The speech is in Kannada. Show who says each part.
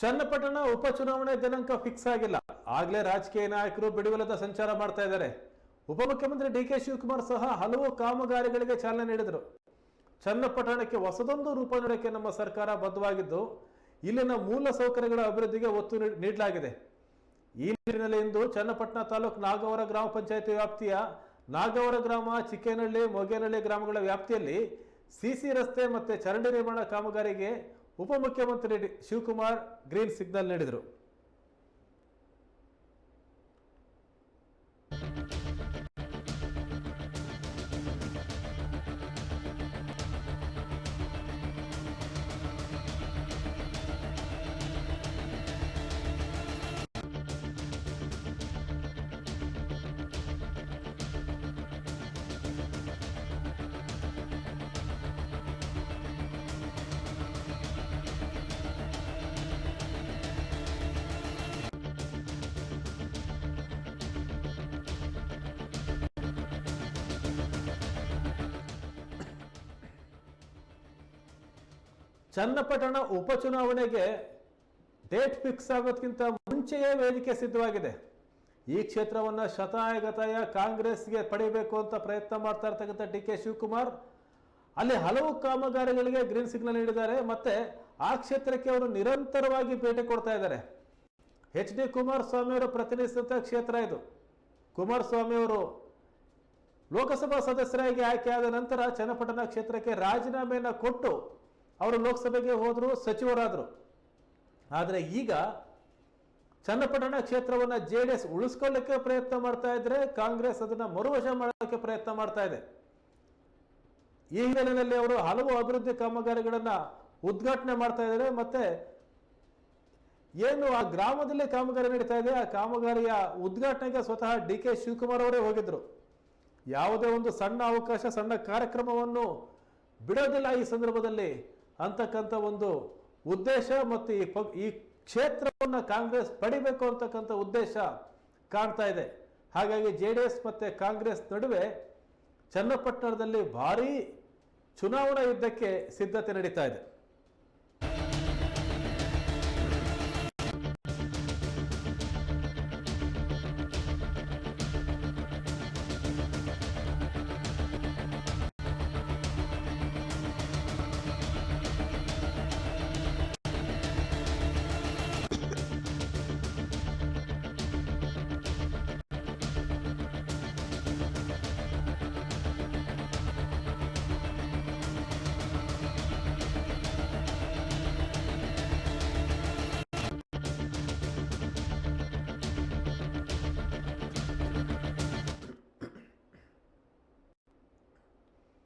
Speaker 1: ಚನ್ನಪಟ್ಟಣ ಉಪಚುನಾವಣೆ ದಿನಾಂಕ ಫಿಕ್ಸ್ ಆಗಿಲ್ಲ. ಆಗ್ಲೇ ರಾಜಕೀಯ ನಾಯಕರು ಬಿಡುವಿಲ್ಲದ ಸಂಚಾರ ಮಾಡ್ತಾ ಇದ್ದಾರೆ. ಉಪಮುಖ್ಯಮಂತ್ರಿ ಡಿ ಕೆ ಶಿವಕುಮಾರ್ ಸಹ ಹಲವು ಕಾಮಗಾರಿಗಳಿಗೆ ಚಾಲನೆ ನೀಡಿದರು. ಚನ್ನಪಟ್ಟಣಕ್ಕೆ ಹೊಸದೊಂದು ರೂಪ ನೀಡೋಕ್ಕೆ ನಮ್ಮ ಸರ್ಕಾರ ಬದ್ಧವಾಗಿದ್ದು, ಇಲ್ಲಿನ ಮೂಲ ಸೌಕರ್ಯಗಳ ಅಭಿವೃದ್ಧಿಗೆ ಒತ್ತು ನೀಡಲಾಗಿದೆ. ಈ ನಿಟ್ಟಿನಲ್ಲಿ ಇಂದು ಚನ್ನಪಟ್ಟಣ ತಾಲೂಕು ನಾಗವರ ಗ್ರಾಮ ಪಂಚಾಯಿತಿ ವ್ಯಾಪ್ತಿಯ ನಾಗವರ ಗ್ರಾಮ, ಚಿಕ್ಕೇನಹಳ್ಳಿ, ಮೊಗೇನಹಳ್ಳಿ ಗ್ರಾಮಗಳ ವ್ಯಾಪ್ತಿಯಲ್ಲಿ ಸಿಸಿ ರಸ್ತೆ ಮತ್ತೆ ಚರಂಡಿ ನಿರ್ಮಾಣ ಕಾಮಗಾರಿಗೆ ಉಪಮುಖ್ಯಮಂತ್ರಿ ಶಿವಕುಮಾರ್ ಗ್ರೀನ್ ಸಿಗ್ನಲ್ ನೀಡಿದರು. ಚನ್ನಪಟ್ಟಣ ಉಪಚುನಾವಣೆಗೆ ಡೇಟ್ ಫಿಕ್ಸ್ ಆಗೋದಕ್ಕಿಂತ ಮುಂಚೆಯೇ ವೇದಿಕೆ ಸಿದ್ಧವಾಗಿದೆ. ಈ ಕ್ಷೇತ್ರವನ್ನ ಶತಾಯಗತಾಯ ಕಾಂಗ್ರೆಸ್ಗೆ ಪಡೆಯಬೇಕು ಅಂತ ಪ್ರಯತ್ನ ಮಾಡ್ತಾ ಇರ್ತಕ್ಕಂಥ ಡಿ ಕೆ ಶಿವಕುಮಾರ್, ಅಲ್ಲಿ ಹಲವು ಕಾಮಗಾರಿಗಳಿಗೆ ಗ್ರೀನ್ ಸಿಗ್ನಲ್ ನೀಡಿದ್ದಾರೆ. ಮತ್ತೆ ಆ ಕ್ಷೇತ್ರಕ್ಕೆ ಅವರು ನಿರಂತರವಾಗಿ ಭೇಟಿ ಕೊಡ್ತಾ ಇದ್ದಾರೆ. ಎಚ್ ಡಿ ಕುಮಾರಸ್ವಾಮಿ ಅವರು ಪ್ರತಿನಿಧಿಸಿದಂಥ ಕ್ಷೇತ್ರ ಇದು. ಕುಮಾರಸ್ವಾಮಿ ಅವರು ಲೋಕಸಭಾ ಸದಸ್ಯರಾಗಿ ಆಯ್ಕೆಯಾದ ನಂತರ ಚನ್ನಪಟ್ಟಣ ಕ್ಷೇತ್ರಕ್ಕೆ ರಾಜೀನಾಮೆಯನ್ನು ಕೊಟ್ಟು ಅವರು ಲೋಕಸಭೆಗೆ ಹೋದರು, ಸಚಿವರಾದರು. ಆದರೆ ಈಗ ಚನ್ನಪಟ್ಟಣ ಕ್ಷೇತ್ರವನ್ನು ಜೆ ಡಿ ಎಸ್ ಉಳಿಸ್ಕೊಳ್ಳಿಕ್ಕೆ ಪ್ರಯತ್ನ ಮಾಡ್ತಾ ಇದ್ರೆ ಕಾಂಗ್ರೆಸ್ ಅದನ್ನು ಮರುವಶ ಮಾಡೋಕ್ಕೆ ಪ್ರಯತ್ನ ಮಾಡ್ತಾ ಇದೆ. ಈ ಹಿನ್ನೆಲೆಯಲ್ಲಿ ಅವರು ಹಲವು ಅಭಿವೃದ್ಧಿ ಕಾಮಗಾರಿಗಳನ್ನು ಉದ್ಘಾಟನೆ ಮಾಡ್ತಾ ಇದ್ದಾರೆ. ಮತ್ತೆ ಏನು ಆ ಗ್ರಾಮದಲ್ಲಿ ಕಾಮಗಾರಿ ನಡೀತಾ ಇದೆ, ಆ ಕಾಮಗಾರಿಯ ಉದ್ಘಾಟನೆಗೆ ಸ್ವತಃ ಡಿ ಕೆ ಶಿವಕುಮಾರ್ ಅವರೇ ಹೋಗಿದ್ರು. ಯಾವುದೇ ಒಂದು ಸಣ್ಣ ಅವಕಾಶ, ಸಣ್ಣ ಕಾರ್ಯಕ್ರಮವನ್ನು ಬಿಡೋದಿಲ್ಲ ಈ ಸಂದರ್ಭದಲ್ಲಿ. ಅಂತಕ್ಕಂಥ ಒಂದು ಉದ್ದೇಶ ಮತ್ತು ಈ ಪ ಈ ಕ್ಷೇತ್ರವನ್ನು ಕಾಂಗ್ರೆಸ್ ಪಡಿಬೇಕು ಅಂತಕ್ಕಂಥ ಉದ್ದೇಶ ಕಾಣ್ತಾ ಇದೆ. ಹಾಗಾಗಿ ಜೆ ಡಿ ಎಸ್ ಮತ್ತು ಕಾಂಗ್ರೆಸ್ ನಡುವೆ ಚನ್ನಪಟ್ಟಣದಲ್ಲಿ ಭಾರೀ ಚುನಾವಣಾ ಯುದ್ಧಕ್ಕೆ ಸಿದ್ಧತೆ ನಡೀತಾ ಇದೆ.